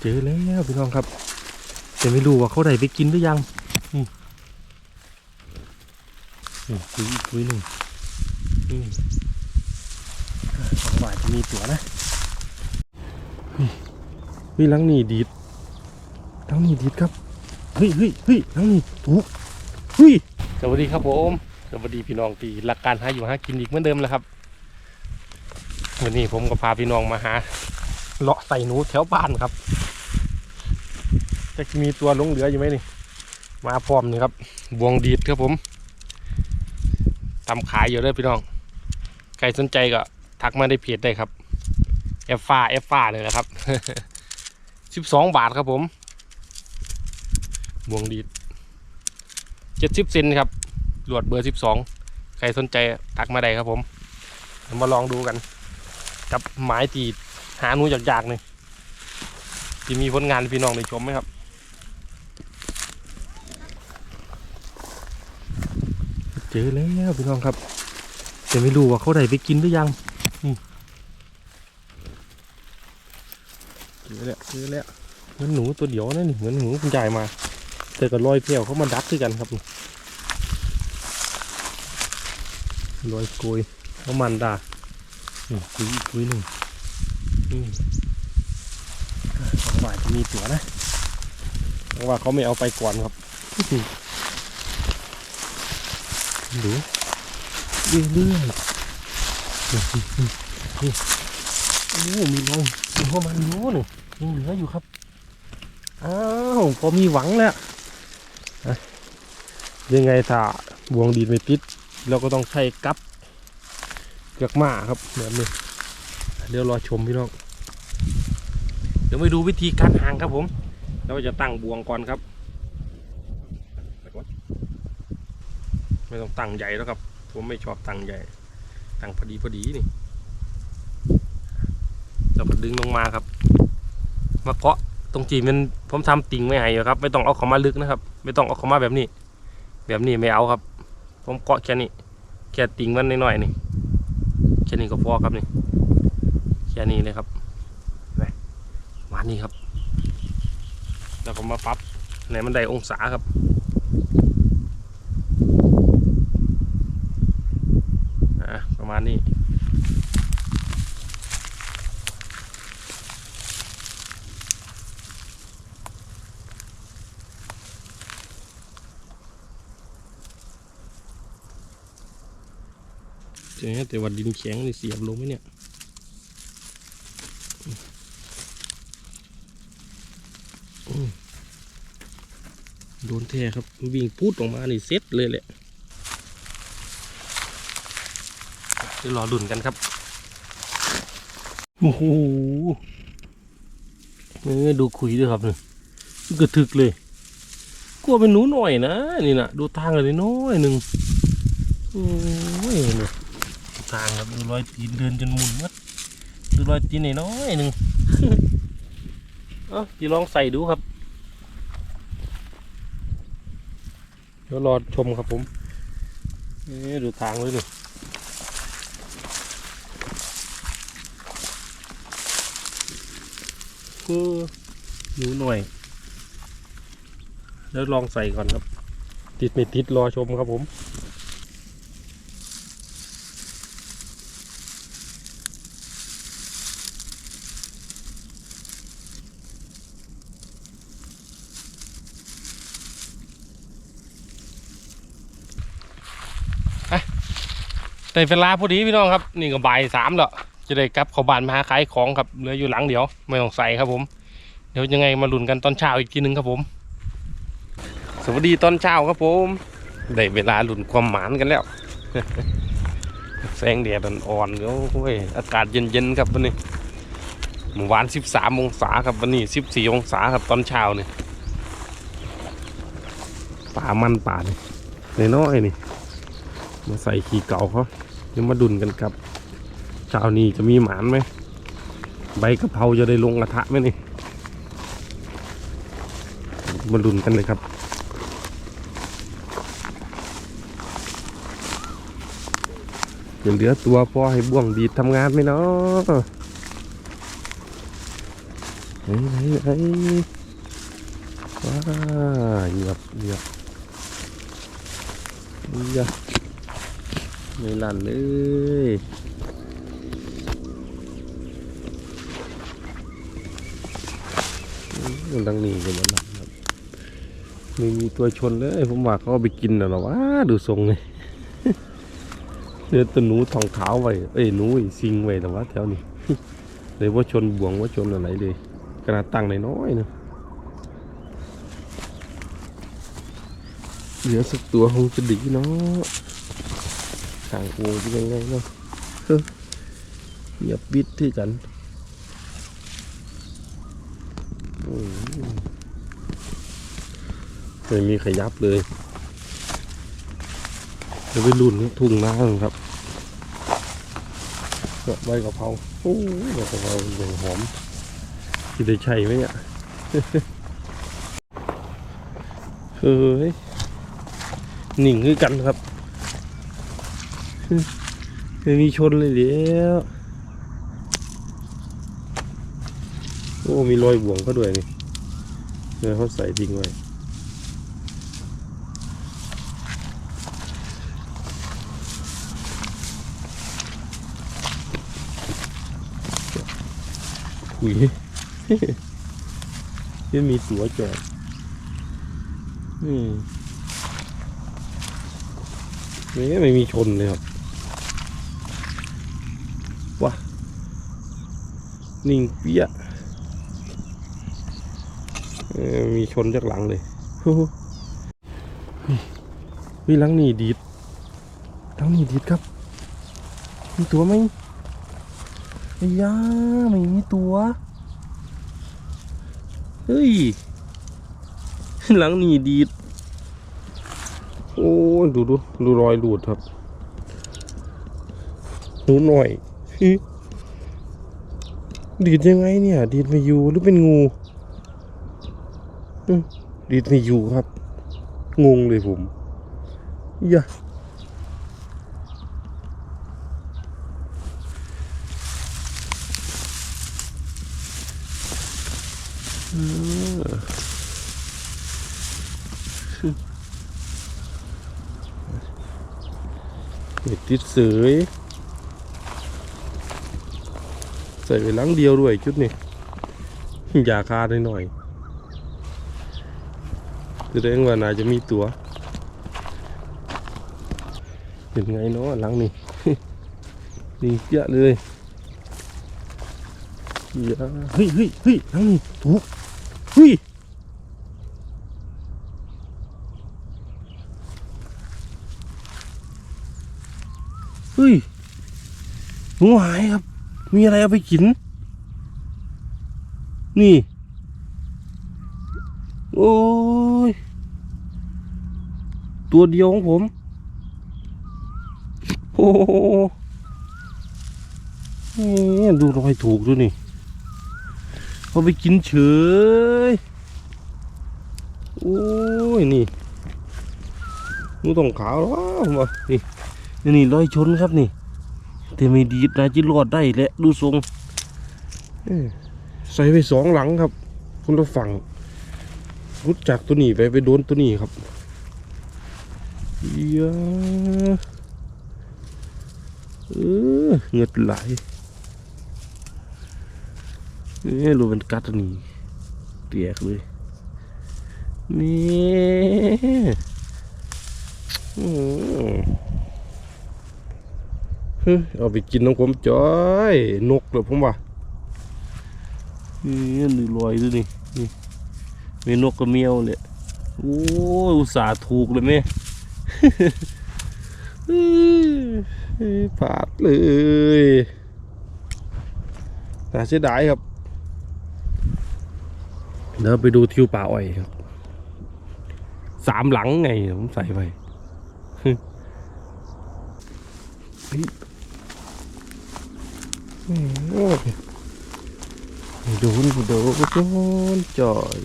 เจอแล้วพี่น้องครับแต่ไม่รู้ว่าเขาได้ไปกินหรือยังนี่นี่คุยอีกคุยหนึ่งนี่สองบาทจะมีตัวนะเฮ้ยเฮ้ยลังนี่ดีดลังนี่ดีดครับเฮ้ยเฮ้ยเฮ้ยลังนี่ถูกเฮ้ยสวัสดีครับผมสวัสดีพี่น้องที่หลักการหาอยู่หากินอีกเหมือนเดิมแล้วครับวันนี้ผมก็พาพี่น้องมาหาเลาะใส่หนูแถวบ้านครับ จะมีตัวหลงเหลืออยู่ไหมนี่ มาพร้อมนี่ครับ บวงดีดครับผมทำขายอยู่เลยพี่น้อง ใครสนใจก็ทักมาในเพจได้ครับเอฟฟ้าเอฟฟ้าเลยนะครับสิบสองบาทครับผม บวงดีดเจ็ดสิบเซนครับหลวดเบอร์สิบสองใครสนใจทักมาได้ครับผม มาลองดูกัน กับหมายตีหาหนูอยากๆนี่ที่มีผลงานพี่น้องได้ชมไหมครับ เจ อแล้วพี่น้องครับแต่ไม่รู้ว่าเขาได้ไปกินหรือยังนี่เจอแล้วเจอแล้วเหมือนหนูตัวเดียวนะนี่เหมือนหนูคุณยายมาแต่ก็ลอยเพียวเขามาดักด้วยกันครับลอยโกยเขามันดานี่คุยอีกคุยหนึ่งนี่สองบาทจะมีตัวนะเพราะว่าเขาไม่เอาไปก่อนครับ ดูเรื่อยๆนี่นี่โอ้มีรอยมีหัวมันโน้นยังเหลืออยู่ครับ อ้าวพอมีหวังแล้วยังไงถ้าบวงดีดไม่ติดเราก็ต้องใช้กับเกือกมาครับแบบนี้เดี๋ยวรอชมพี่น้อง เดี๋ยวไปดูวิธีการหางครับผม เราจะตั้งบวงก่อนครับ ไม่ต้องตั้งใหญ่แล้วครับ ผมไม่ชอบตั้งใหญ่ ตั้งพอดีพอดีนี่แล้วก็ดึงลงมาครับ มาเกาะตรงจีมันผมทำติ่งไม่ให้อยู่ครับ ไม่ต้องเอาเขามาลึกนะครับ ไม่ต้องเอาเขามาแบบนี้ แบบนี้ไม่เอาครับ ผมเกาะแค่นี้แค่ติ่งมันน้อยๆนี่แค่นี้ก็พอครับนี่แค่นี้เลยครับมานี่ครับแล้วก็มาปรับในมันได้องศาครับ อะ ประมาณนี้เจ๊แต่ว่าดินแข็งนี่เสียบลงไหมเนี่ยโดนแท้ครับ วิ่งพูดออกมานี่เซ็ตเลยแหละ เดี๋ยวรอดุนกันครับ โอ้โหเออดูคุยด้วยครับนี่กระทึกเลยกลัวเป็นหนูหน่อยนะนี่นะดูทางเลยน้อยหนึ่งโอ้ยนี่ทางครับดูรอยตีนเดินจนหมุนหมัดดูรอยตีนน้อยหนึ่งเอ้าจะลองใส่ดูครับเดี๋ยวรอชมครับผมเอ๊ะดูทางเลยนี่ ก็หนูหน่อย แล้วลองใส่ก่อนครับ ติดไม่ติดรอชมครับผมได้เวลาพอดีพี่น้องครับ นี่ก็บ่ายสามแล้ว จะได้กลับเข้าบ้านมาหาขายของครับเหลืออยู่หลังเดียว ไม่ต้องใส่ครับผม เดี๋ยวยังไงมาลุ้นกันตอนเช้าอีกทีหนึงครับผม สวัสดีตอนเช้าครับผมได้เวลาลุ้นความหมานกันแล้ว แสงแดดอ่อนๆแล้วโอ้ยอากาศเย็นๆครับวันนี้เมื่อวาน 13 องศาครับวันนี้ 14 องศาครับตอนเช้านี่ป่ามันป่านี่น้อยนี่มาใส่ขี่เก่าเขาเดี๋ยวมาดุนกันครับ เช้านี้จะมีหมานไหม ใบกะเพราจะได้ลงกระทะไหมนี่มาดุนกันเลยครับ จะเหลือตัวพอให้บ่วงดีดทำงานไหมเนาะไหนไหนไหนว้าเหยียบเหยียบเหยียบไม่ลั่นเลย อืมดังนี้กันลั่นครับไม่มีตัวชนเลยผมว่าเขาเอาไปกินน่ะหรอวะดูทรงเลยเนื้อตัวหนูทองขาวไว้เอ้ยหนูไอ้ซิงไว้แต่ว่าแถวนี้เลยว่าชนบ่วงว่าชนอะไรเลยขนาดตั้งน้อยนะเหลือสักตัวคงจะดีเนาะทางวงเป็นยังไงเนาะเฮ้ยเหยียบบิดที่กันอืม ไม่มีขยับเลยเดี๋ยวไปรุ่นทุ่งนาครับใบกะเพราโอ้ยใบกะเพราอย่างหอมที่ได้ใช่ไหมเนี่ยเฮ้ยหนิ่งคือกันครับไม่มีชนเลยเดี๋ยว อ้มีรอยบ่วงก็ด้วยนี่เดี๋ยวเขาใส่ทิ้งไว้หุยยังมีตัวจอดอืมนี่ไม่มีชนเลยครับว้านิ่งเปี้ย มีชนจากหลังเลยโอ้โหวิหลังนี่ดีดหลังนี่ดีดครับ มีตัวไหมไอ้ยาไม่มีตัว เฮ้ยหลังนี่ดีด โอ้ยดูดูดูรอยหลุดครับดูหน่อยดีดยังไงเนี่ย ดีดไม่อยู่หรือเป็นงู ดีดไม่อยู่ครับ งงเลยผมอย่าเห็ดติดเสยใส่ไปลังเดียวด้วยชุดนี้ อย่าคาดหน่อย แสดงว่าน่าจะมีตัว เป็นไงเนาะหลังนี้นี่เยอะเลยเยอะเฮ้ยเฮ้ยเฮ้ยหลังนี้ถูกเฮ้ยเฮ้ยหนูหายครับ มีอะไรเอาไปกิน นี่ โอ้ ตัวเดียวของผม โอ้โหดูรอยถูกด้วยนี่เอาไปกินเฉย โอ้ยนี่หนูต้องขาวแล้ววะผมว่านี่นี่นี่รอยชนครับนี่แต่ไม่ดีนะจิรอดได้แหละดูทรงใส่ไปสองหลังครับ คนละฝั่งรุดจากตัวนี้ไปไปโดนตัวนี้ครับ เยอะเออเหงือดไหลนี่รู้เป็นกัดนนี้เปียกเลยนี่เฮ้ยเอาไปกินน้องผมจ้อย นกเลยผมว่านี่นี่ลอยด้วยนี่นี่มีนกกับเมียวเลยโอ้ยอุตส่าห์ถูกเลยแม่ เฮ้ยพลาดเลยแต่เสียดายครับ เดี๋ยวไปดูทิวป่าอ้อยครับสามหลังไงผมใส่ไปเฮ้ยโอ้ยโดนโดนโดนจ่อย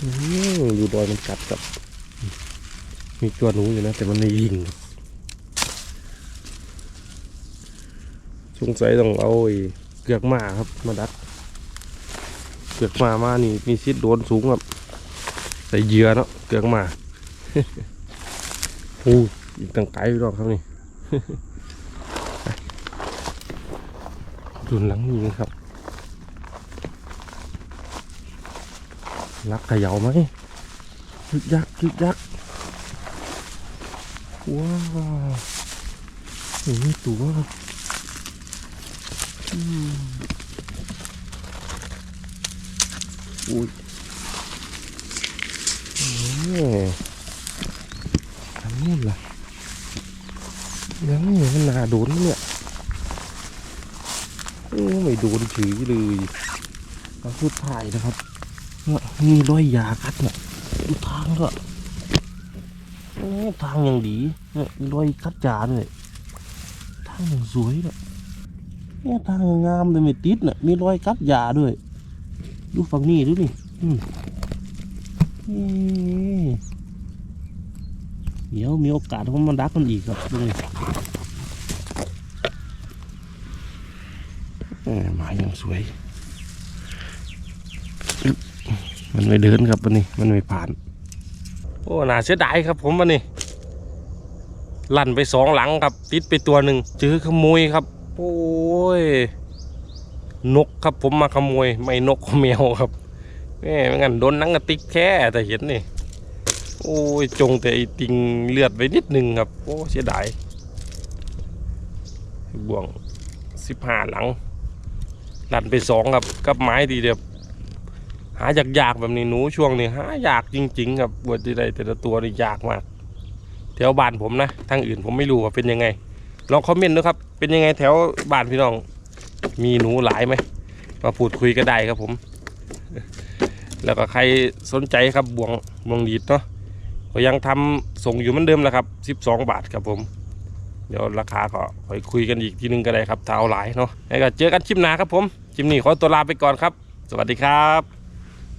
อืมดูรอยมันกัดกับ มีตัวหนูอยู่นะ แต่มันไม่ยิงสงสัยต้องเอาไอ้เกือกหมาครับ มาดัด เกือกมามานี่ มีซิดโดนสูงครับ ใส่เหยื่อเนาะเกือกมาโอ้ยอีกตั้งไกลอยู่รอกครับนี่ดุนหลังนี้ครับรักขยาไหมยึกยักยึกยัก ว้าวนี่ตัวครับอืมอุ้ยนี่ทำนู่นล่ะยังนี่มันนาโดนเนี่ยโอ้ไม่โดนถือเลยเราพูดถ่ายนะครับเนี่ยมีรอยยากัดเนี่ยดูทางก็ โอ้ทางอย่างดีเนี่ยรอยกัดยาด้วยทางอย่างสวยเนี่ยเนี่ยทางย่างงามเลยไม่ติดเนี่ยมีรอยกัดยาด้วย ดูฝั่งนี้ดูนี่อืมนี่เดี๋ยวมีโอกาสผมมาดักมันอีกครับดูนี่เอ้หมาอย่างสวย มันไม่เดินครับวันนี้ มันไม่ผ่าน โอ้น่าเสียดายครับ ผมวันนี้ลั่นไปสองหลังครับ ติดไปตัวหนึ่งเจอขโมยครับ โอ้ยนกครับผมมาขโมย ไม่นกแมวครับแม่ไม่งั้นโดนนังกระติกแค่แต่เห็นนี่โอ้ยจงแต่ไอติงเลือดไปนิดหนึ่งครับ โอ้เสียดายบ่วงสิบห้าหลังลั่นไปสองครับกับไม้ทีเดียว หายากๆแบบนี้หนูช่วงนี้หายากจริง ๆ ครับบวชได้แต่ละตัวนี่ยากมากแถวบ้านผมนะทางอื่นผมไม่รู้ว่าเป็นยังไงลองคอมเมนต์ด้วยครับ เป็นยังไงแถวบ้านพี่น้อง มีหนูหลายไหมมาพูดคุยก็ได้ครับผม แล้วก็ใครสนใจครับบวงบวงดีดเนาะก็ยังทำส่งอยู่เหมือนเดิมแหละครับ12 บาทครับผม เดี๋ยวราคาก็ค่อยคุยกันอีกทีนึงก็ได้ครับถ้าเอาหลายเนาะแล้วก็เจอกันคลิปหน้าครับผมคลิปนี้ขอตัวลาไปก่อนครับ สวัสดีครับ